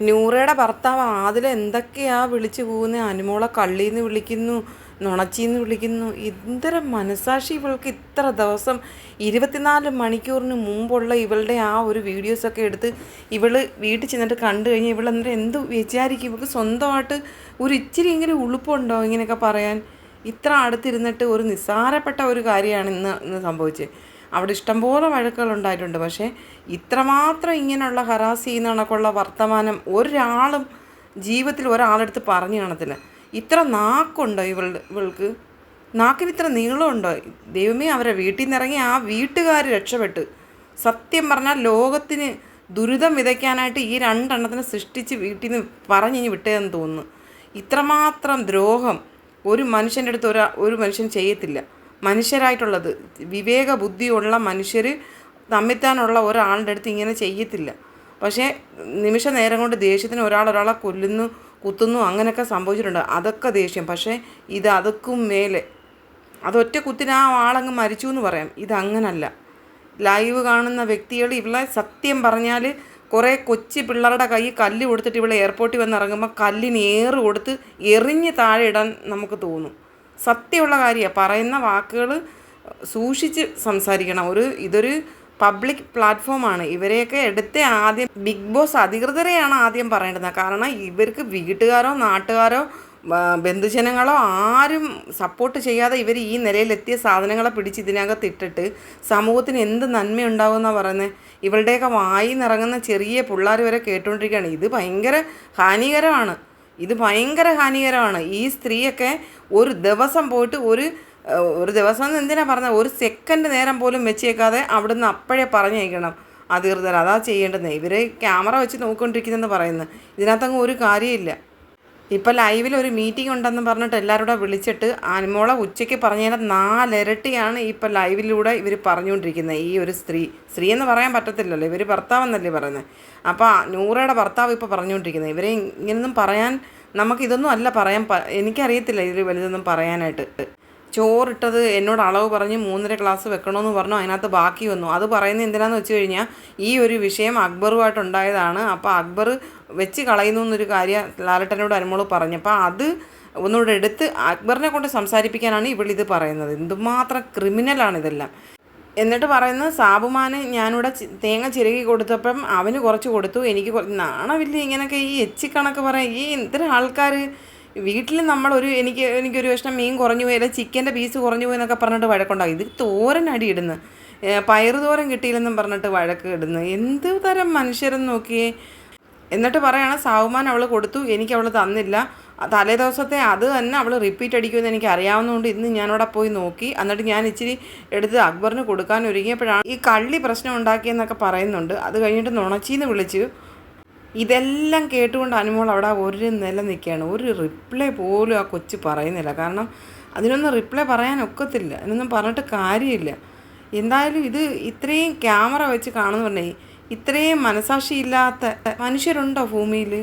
നൂറയുടെ ഭർത്താവ്. ആതിൽ എന്തൊക്കെയാ വിളിച്ചു പോകുന്നത് അനുമോളെ കള്ളീന്ന് വിളിക്കുന്നു നുണച്ചിന്ന് വിളിക്കുന്നു. എന്തരം മനസാക്ഷി ഇവൾക്ക് ഇത്ര ദിവസം ഇരുപത്തിനാല് മണിക്കൂറിന് മുമ്പുള്ള ഇവളുടെ ആ ഒരു വീഡിയോസൊക്കെ എടുത്ത് ഇവൾ വീട്ടിൽ ചെന്നിട്ട് കണ്ടു കഴിഞ്ഞാൽ ഇവൾ അന്നേരം എന്ത് വിചാരിക്കും? ഇവൾക്ക് സ്വന്തമായിട്ട് ഒരു ഇച്ചിരി എങ്കിലും ഉളുപ്പുണ്ടോ ഇങ്ങനെയൊക്കെ പറയാൻ? ഇത്ര അടുത്തിരുന്നിട്ട് ഒരു നിസ്സാരപ്പെട്ട ഒരു കാര്യമാണ് ഇന്ന് ഇന്ന് സംഭവിച്ചത്. അവിടെ ഇഷ്ടംപോലെ വഴക്കുകൾ ഉണ്ടായിട്ടുണ്ട്. പക്ഷേ ഇത്രമാത്രം ഇങ്ങനെയുള്ള ഹറാസ് ചെയ്യുന്ന കണക്കുള്ള വർത്തമാനം ഒരാളും ജീവിതത്തിൽ ഒരാളെടുത്ത് പറഞ്ഞു കാണത്തില്ല. ഇത്ര നാക്കുണ്ടോ ഇവൾ ഇവൾക്ക്? നാക്കിന് ഇത്ര നീളമുണ്ടോ? ദൈവമേ അവരെ വീട്ടിൽ നിന്ന് ഇറങ്ങി ആ വീട്ടുകാർ രക്ഷപ്പെട്ടു. സത്യം പറഞ്ഞാൽ ലോകത്തിന് ദുരിതം വിതയ്ക്കാനായിട്ട് ഈ രണ്ടെണ്ണത്തിനെ സൃഷ്ടിച്ച് വീട്ടിൽ നിന്ന് പറഞ്ഞിനി വിട്ടേന്ന് തോന്നുന്നു. ഇത്രമാത്രം ദ്രോഹം ഒരു മനുഷ്യന്റെ അടുത്ത് ഒരു ഒരു മനുഷ്യൻ ചെയ്യത്തില്ല. മനുഷ്യരായിട്ടുള്ളത്. വിവേക ബുദ്ധിയുള്ള മനുഷ്യർ തമ്മിത്താനുള്ള ഒരാളുടെ അടുത്ത് ഇങ്ങനെ ചെയ്യത്തില്ല. പക്ഷേ നിമിഷ നേരം കൊണ്ട് ദേഷ്യത്തിന് ഒരാൾ ഒരാളെ കൊല്ലുന്നു കുത്തുന്നു അങ്ങനെയൊക്കെ സംഭവിച്ചിട്ടുണ്ട്. അതൊക്കെ ദേഷ്യം. പക്ഷേ ഇത് അതൊക്കും മേലെ. അതൊറ്റ കുത്തിന് ആ ആളങ്ങ് മരിച്ചു എന്ന് പറയാം. ഇതങ്ങനല്ല. ലൈവ് കാണുന്ന വ്യക്തികൾ ഇവളെ സത്യം പറഞ്ഞാൽ കുറേ കൊച്ചു പിള്ളേരുടെ കൈ കല്ല് കൊടുത്തിട്ട് ഇവളെ എയർപോർട്ടിൽ വന്ന് ഇറങ്ങുമ്പോൾ കല്ലിന് ഏറ് കൊടുത്ത് എറിഞ്ഞ് താഴെ ഇടാൻ നമുക്ക് തോന്നും. സത്യമുള്ള കാര്യമാണ്. പറയുന്ന വാക്കുകൾ സൂക്ഷിച്ച് സംസാരിക്കണം. ഒരു ഇതൊരു പബ്ലിക് പ്ലാറ്റ്ഫോമാണ്. ഇവരെയൊക്കെ എടുത്ത് ആദ്യം ബിഗ് ബോസ് അധികൃതരെയാണ് ആദ്യം പറയേണ്ടത്. കാരണം ഇവർക്ക് വീട്ടുകാരോ നാട്ടുകാരോ ബന്ധുജനങ്ങളോ ആരും സപ്പോർട്ട് ചെയ്യാതെ ഇവർ ഈ നിലയിലെത്തിയ സാധനങ്ങളെ പിടിച്ച് ഇതിനകത്ത് ഇട്ടിട്ട് സമൂഹത്തിന് എന്ത് നന്മയുണ്ടാവുമെന്നാണ് പറയുന്നത് ഇവളുടെയൊക്കെ വായി നിറങ്ങുന്ന ചെറിയ പിള്ളേർ വരെ കേട്ടുകൊണ്ടിരിക്കുകയാണ് ഇത് ഭയങ്കര ഹാനികരമാണ്. ഇത് ഭയങ്കര ഹാനികരമാണ്. ഈ സ്ത്രീയൊക്കെ ഒരു ദിവസം പോയിട്ട് ഒരു ഒരു ദിവസം എന്ന് എന്തിനാണ് പറഞ്ഞത് ഒരു സെക്കൻഡ് നേരം പോലും വെച്ചേക്കാതെ അവിടുന്ന് അപ്പോഴേ പറഞ്ഞയക്കണം. അധികൃതർ അതാ ചെയ്യേണ്ടത്. ഇവർ ക്യാമറ വെച്ച് നോക്കിക്കൊണ്ടിരിക്കുന്നതെന്ന് പറയുന്നത്. ഇതിനകത്തങ്ങ് ഒരു കാര്യമില്ല. ഇപ്പം ലൈവിൽ ഒരു മീറ്റിംഗ് ഉണ്ടെന്ന് പറഞ്ഞിട്ട് എല്ലാവരും വിളിച്ചിട്ട് അനുമോളെ ഉച്ചയ്ക്ക് പറഞ്ഞതിന്റെ നാലിരട്ടിയാണ് ഇപ്പം ലൈവിലൂടെ ഇവർ പറഞ്ഞുകൊണ്ടിരിക്കുന്നത്. ഈ ഒരു സ്ത്രീ സ്ത്രീ എന്ന് പറയാൻ പറ്റത്തില്ലല്ലോ ഇവർ ഭർത്താവെന്നല്ലേ പറയുന്നത്. അപ്പോൾ നൂറയുടെ ഭർത്താവ് ഇപ്പോൾ പറഞ്ഞുകൊണ്ടിരിക്കുന്നത്. ഇവരെ ഇങ്ങനൊന്നും പറയാൻ നമുക്കിതൊന്നും അല്ല പറയാൻ എനിക്കറിയത്തില്ല ഇതിൽ വലുതൊന്നും പറയാനായിട്ട്. ചോറിട്ടത് എന്നോട് അളവ് പറഞ്ഞ് മൂന്നര ക്ലാസ് വെക്കണമെന്ന് പറഞ്ഞു അതിനകത്ത് ബാക്കി വന്നു. അത് പറയുന്നത് എന്തിനാന്ന് വെച്ച് കഴിഞ്ഞാൽ ഈ ഒരു വിഷയം അക്ബറുമായിട്ടുണ്ടായതാണ് അപ്പോൾ അക്ബർ വെച്ച് കളയുന്നു എന്നൊരു കാര്യം ലാലട്ടനോട് അനുമോൾ പറഞ്ഞു. അപ്പോൾ അത് ഒന്നുകൂടെ എടുത്ത് അക്ബറിനെ കൊണ്ട് സംസാരിപ്പിക്കാനാണ് ഇവിടെ ഇത് പറയുന്നത്. എന്തുമാത്രം ക്രിമിനലാണ് ഇതെല്ലാം. എന്നിട്ട് പറയുന്നത് സാബുമാന് ഞാനിവിടെ തേങ്ങ ചിരകി കൊടുത്തപ്പം അവന് കുറച്ച് കൊടുത്തു. എനിക്ക് നാണമില്ല ഇങ്ങനെയൊക്കെ ഈ എച്ചിക്കണക്ക് പറയാം ഈ ഇത്ര ആൾക്കാർ വീട്ടിൽ നമ്മളൊരു എനിക്ക് എനിക്കൊരു കഷ്ണം മീൻ കുറഞ്ഞു പോയി അല്ലെങ്കിൽ ചിക്കന്റെ പീസ് കുറഞ്ഞു പോയി എന്നൊക്കെ പറഞ്ഞിട്ട് വഴക്കുണ്ടാകും ഇത് തോരൻ അടി ഇടുന്നു. പയറ് തോരൻ കിട്ടിയില്ലെന്നും പറഞ്ഞിട്ട് വഴക്ക് ഇടുന്നു. എന്ത് തരം മനുഷ്യരെന്ന് നോക്കിയേ. എന്നിട്ട് പറയുകയാണ് സാവുമാൻ അവൾ കൊടുത്തു എനിക്ക് അവൾ തന്നില്ല. തലേ ദിവസത്തെ അത് തന്നെ അവൾ റിപ്പീറ്റ് അടിക്കുമെന്ന് എനിക്ക് അറിയാവുന്നതുകൊണ്ട് ഇന്ന് ഞാനവിടെ പോയി നോക്കി. എന്നിട്ട് ഞാൻ ഇച്ചിരി എടുത്ത് അക്ബറിന് കൊടുക്കാൻ ഒരുങ്ങിയപ്പോഴാണ് ഈ കള്ളി പ്രശ്നം ഉണ്ടാക്കിയെന്നൊക്കെ പറയുന്നുണ്ട്. അത് കഴിഞ്ഞിട്ട് നുണച്ചീന്ന് വിളിച്ചു. ഇതെല്ലാം കേട്ടുകൊണ്ട് അനുമോൾ അവിടെ ഒരു നില നിൽക്കുകയാണ്. ഒരു റിപ്ലൈ പോലും ആ കൊച്ചു പറയുന്നില്ല. കാരണം അതിനൊന്നും റിപ്ലൈ പറയാൻ ഒക്കത്തില്ല. അതിനൊന്നും പറഞ്ഞിട്ട് കാര്യമില്ല. എന്തായാലും ഇത് ഇത്രയും ക്യാമറ വെച്ച് കാണുന്നു പറഞ്ഞേ ഇത്രയും മനസാക്ഷിയില്ലാത്ത മനുഷ്യരുണ്ടോ ഭൂമിയിൽ?